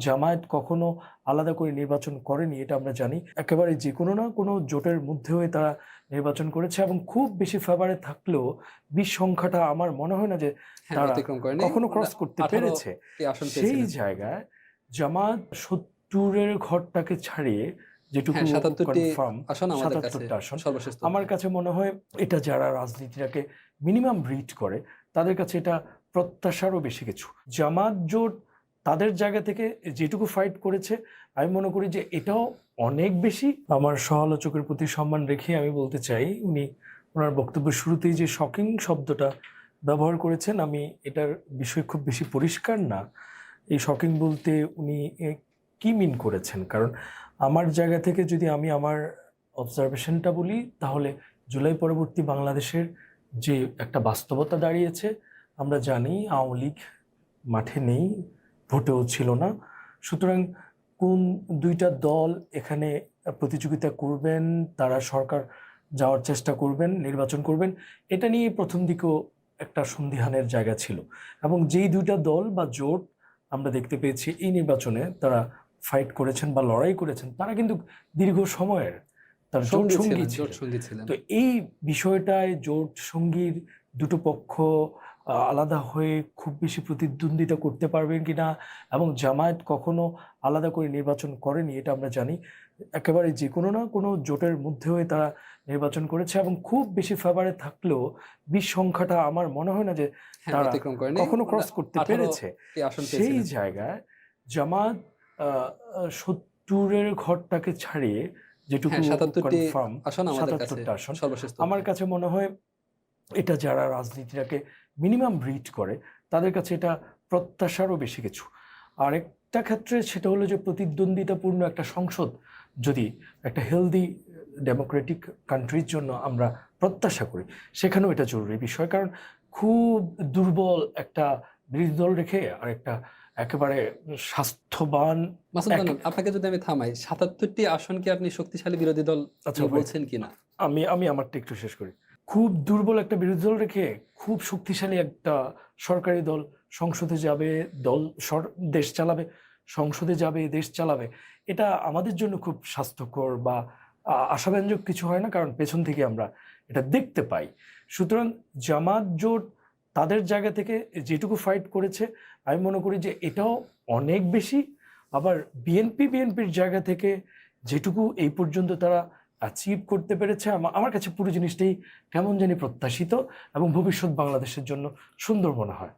জামায়াত কখনো আলাদা করে নির্বাচন করেনি এটা আমরা জানি। একেবারে যে কোনো না কোনো জোটের মধ্যে হয়ে তারা নির্বাচন করেছে এবং খুব বেশি ফেভারে থাকলেও বিশ সংখ্যাটা আমার মনে হয় না যে হ্যাঁ, তারা কখনো ক্রস করতে পেরেছে। সেই জায়গায় জামায়াত সত্তরের ঘরটাকে ছাড়িয়ে যেটুকু হ্যাঁ, 77টি কনফার্ম আসন সাতাত্তরটা আসন আমার কাছে মনে হয় এটা যারা রাজনীতিটাকে মিনিমাম রিড করে তাদের কাছে এটা প্রত্যাশারও বেশি কিছু। জামাত জোট তাদের জায়গা থেকে যেটুকু ফাইট করেছে, আমি মনে করি যে এটাও অনেক বেশি। আমার সমালোচকের প্রতি সম্মান রেখে আমি বলতে চাই, উনি ওনার বক্তব্যের শুরুতেই যে শকিং শব্দটা ব্যবহার করেছেন, আমি এটার বিষয় খুব বেশি পরিষ্কার না। এই শকিং বলতে উনি কি মিন করেছেন? কারণ আমার জায়গা থেকে যদি আমি আমার অবজারভেশনটা বলি, তাহলে জুলাই পরবর্তী বাংলাদেশের যে একটা বাস্তবতা দাঁড়িয়েছে, আমরা জানি আওয়ামী লীগ মাঠে নেই। ভোটেও ছিল না। সুতরাং কোন দুইটা দল এখানে প্রতিযোগিতা করবেন তারা সরকার যাওয়ার চেষ্টা করবেন নির্বাচন করবেন এটা নিয়ে প্রথম দিকেও একটা সন্দিহানের জায়গা ছিল। এবং যেই দুইটা দল বা জোট আমরা দেখতে পেয়েছি এই নির্বাচনে তারা ফাইট করেছেন বা লড়াই করেছেন তারা কিন্তু দীর্ঘ সময়ের তার জোট সঙ্গী ছিলেন। তো এই বিষয়টায় জোট সঙ্গীর দুটো পক্ষ আলাদা হয়ে খুব বেশি প্রতিদ্বন্দ্বিতা করতে পারবেন কিনা এবং জামায়াত কখনো আলাদা করে নির্বাচন করেনি এটা আমরা জানি। একেবারে যে কোনো না কোনো জোটের মধ্যে হয়ে তারা নির্বাচন করেছে এবং খুব বেশি ফেভারে থাকলেও বিশ সংখ্যাটা আমার মনে হয় না যে হ্যাঁ, তারা কখনো ক্রস করতে পেরেছে। সেই। জায়গায় জামাত সত্তরের ঘরটাকে ছাড়িয়ে যেটুকু হ্যাঁ, 77টি কনফার্ম আসন সাতাত্তরটা আসন আমার কাছে মনে হয় এটা যারা রাজনীতিটাকে মিনিমাম রিড করে তাদের কাছে এটা প্রত্যাশারও বেশি কিছু। আরেকটা ক্ষেত্রে সেটা হলো যে প্রতিদ্বন্দ্বিতাপূর্ণ একটা সংসদ যদি একটা হেলদি ডেমোক্রেটিক কান্ট্রির জন্য আমরা প্রত্যাশা করি সেখানেও এটা জরুরি বিষয়। কারণ খুব দুর্বল একটা বিরোধী দল রেখে আর একটা একেবারে স্বাস্থ্যবান আপনাকে যদি আমি থামাই সাতাত্তরটি আসন কি আপনি শক্তিশালী বিরোধী দল আচ্ছা বলছেন কিনা? আমি আমি আমারটা একটু শেষ করি। খুব দুর্বল একটা বিরোধী দল রেখে খুব শক্তিশালী একটা সরকারি দল, সংসদে যাবে, দল দেশ চালাবে, সংসদে যাবে, দেশ চালাবে। এটা আমাদের জন্য খুব স্বাস্থ্যকর বা আশাব্যঞ্জক কিছু হয় না, কারণ পেছন থেকে আমরা এটা দেখতে পাই। সুতরাং জামাত জোট তাদের জায়গা থেকে যেটুকু ফাইট করেছে, আমি মনে করি যে এটাও অনেক বেশি। আবার বিএনপি, বিএনপির জায়গা থেকে যেটুকু এই পর্যন্ত তারা অ্যাচিভ করতে পেরেছে। আমার কাছে পুরো জিনিসটাই কেমন জানি প্রত্যাশিত এবং ভবিষ্যৎ বাংলাদেশের জন্য সুন্দর মনে হয়।